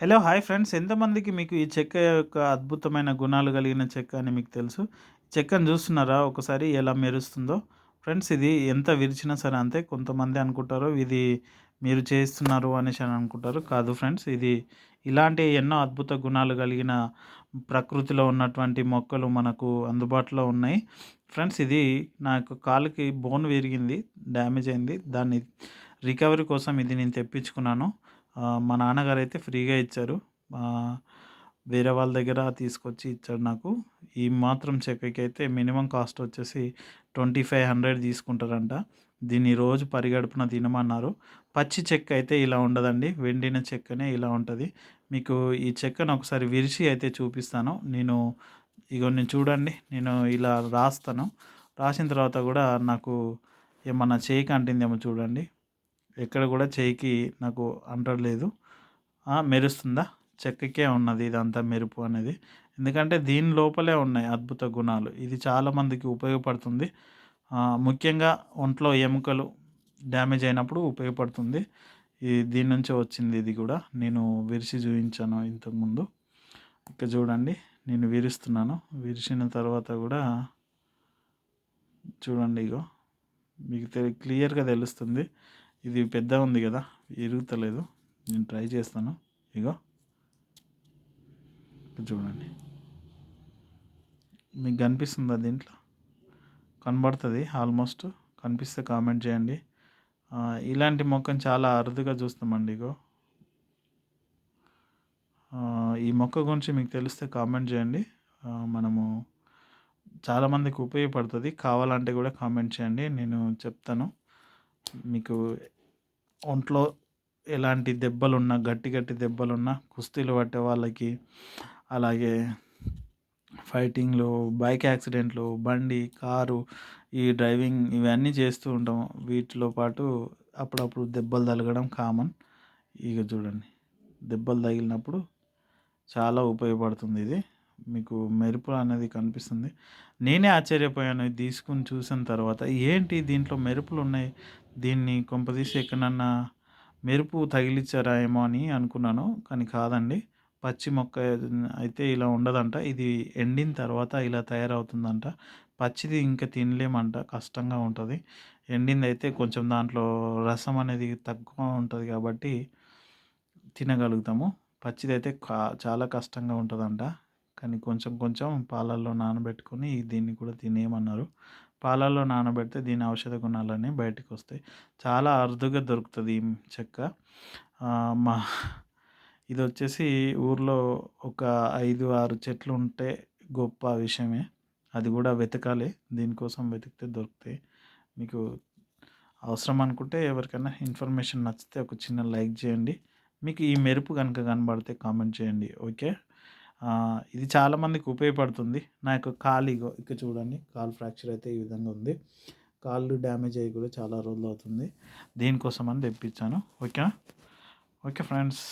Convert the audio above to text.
Hello hi friends ఎంతమందికి మీకు ఈ చెక్క యొక్క అద్భుతమైన గుణాలు కలిగిన చెక్క అని మీకు తెలుసు? చెక్కను చూస్తున్నారా? ఒకసారి ఎలా మెరుస్తుందో? ఫ్రెండ్స్ ఇది ఎంత విరిచినా సరే అంతే. కొంతమంది అనుకుంటారు ఇది మీరు చేస్తున్నారు అనేసి అని అనుకుంటారు. కాదు ఫ్రెండ్స్ ఇది ఇలాంటి ఎన్నో అద్భుత గుణాలు కలిగిన ప్రకృతిలో ఉన్నటువంటి మొక్కలు మనకు అందుబాటులో ఉన్నాయి. ఫ్రెండ్స్ ఇది నా యొక్క కాలుకి బోన్ విరిగింది డ్యామేజ్ అయింది. దాన్ని రికవరీ కోసం ఇది నేను తెప్పించుకున్నాను. మా నాన్నగారు అయితే ఫ్రీగా ఇచ్చారు. వేరే వాళ్ళ దగ్గర తీసుకొచ్చి ఇచ్చాడు నాకు. ఈ మాత్రం చెక్కకి అయితే మినిమం కాస్ట్ వచ్చేసి ట్వంటీ ఫైవ్ హండ్రెడ్ తీసుకుంటారంట. దీన్ని రోజు పరిగడుపున తినమన్నారు. పచ్చి చెక్క అయితే ఇలా ఉండదండి. వెండిన చెక్కనే ఇలా ఉంటుంది. మీకు ఈ చెక్కను ఒకసారి విరిచి అయితే చూపిస్తాను. నేను ఇగో నేను చూడండి. నేను ఇలా రాస్తాను. రాసిన తర్వాత కూడా నాకు ఏమన్నా చేయకంటుందేమో చూడండి. ఎక్కడ కూడా చేయికి నాకు అంటలేదు. మెరుస్తుందా? చెక్కకే ఉన్నది ఇదంతా మెరుపు అనేది. ఎందుకంటే దీని లోపలే ఉన్నాయి అద్భుత గుణాలు. ఇది చాలామందికి ఉపయోగపడుతుంది. ముఖ్యంగా ఒంట్లో ఎముకలు డ్యామేజ్ అయినప్పుడు ఉపయోగపడుతుంది. ఈ దీని నుంచే వచ్చింది ఇది కూడా. నేను విరిచి చూపించాను ఇంతకుముందు ఇక చూడండి నేను విరుస్తున్నాను. విరిచిన తర్వాత కూడా చూడండి ఇగో మీకు క్లియర్గా తెలుస్తుంది. ఇది పెద్ద ఉంది కదా ఇరుగుతలేదు. నేను ట్రై చేస్తాను. ఇగో. చూడండి. మీకు కనిపిస్తుందా దీంట్లో? కనబడుతుంది ఆల్మోస్ట్. కనిపిస్తే కామెంట్ చేయండి. ఇలాంటి మొక్కను చాలా అరుదుగా చూస్తామండి ఇగో. ఈ మొక్క గురించి మీకు తెలిస్తే కామెంట్ చేయండి. మనము చాలామందికి ఉపయోగపడుతుంది. కావాలంటే కూడా కామెంట్ చేయండి. నేను చెప్తాను. మీకు ఒంట్లో ఎలాంటి దెబ్బలున్నా గట్టి గట్టి దెబ్బలున్నా కుస్తీలు పట్టే వాళ్ళకి అలాగే ఫైటింగ్లు బైక్ యాక్సిడెంట్లు బండి కారు ఈ డ్రైవింగ్ ఇవన్నీ చేస్తూ ఉంటాము వీటిలో పాటు అప్పుడప్పుడు దెబ్బలు తగలడం కామన్. ఇక చూడండి దెబ్బలు తగిలినప్పుడు చాలా ఉపయోగపడుతుంది ఇది. మీకు మెరుపు అనేది కనిపిస్తుంది. నేనే ఆశ్చర్యపోయాను. తీసుకుని చూసిన తర్వాత ఏంటి దీంట్లో మెరుపులు ఉన్నాయి? దీన్ని కొంపదీసి ఎక్కడన్నా మెరుపు తగిలిచ్చారా ఏమో అని అనుకున్నాను. కానీ కాదండి. పచ్చి మొక్క అయితే ఇలా ఉండదంట. ఇది ఎండిన తర్వాత ఇలా తయారవుతుందంట. పచ్చిది ఇంకా తినలేమంట. కష్టంగా ఉంటుంది. ఎండింది అయితే కొంచెం దాంట్లో రసం అనేది తక్కువ ఉంటుంది కాబట్టి తినగలుగుతాము. పచ్చిది అయితే కా చాలా కష్టంగా ఉంటుందంట. కానీ కొంచెం కొంచెం పాలల్లో నానబెట్టుకొని దీన్ని కూడా తినేయమన్నారు. పాలల్లో నానబెడితే దీని ఔషధ గుణాలన్నీ బయటకు వస్తాయి చాలా అరుదుగా దొరుకుతుంది ఈ చెక్క. మా ఇది వచ్చేసి ఊర్లో ఒక ఐదు ఆరు చెట్లు ఉంటే గొప్ప విషయమే. అది కూడా వెతకాలి. దీనికోసం వెతికితే దొరుకుతాయి. మీకు అవసరం అనుకుంటే ఎవరికైనా ఇన్ఫర్మేషన్ నచ్చితే ఒక చిన్న లైక్ చేయండి. మీకు ఈ మెరుపు కనుక కనబడితే కామెంట్ చేయండి. ఓకే? ఇది చాలామందికి ఉపయోగపడుతుంది. నా యొక్క కాలు ఇగో ఇక్కడ చూడండి. కాలు ఫ్రాక్చర్ అయితే ఈ విధంగా ఉంది. కాళ్ళు డ్యామేజ్ అయ్యి కూడా చాలా రోజులు అవుతుంది. దీనికోసం అని తెప్పించాను. Okay okay friends.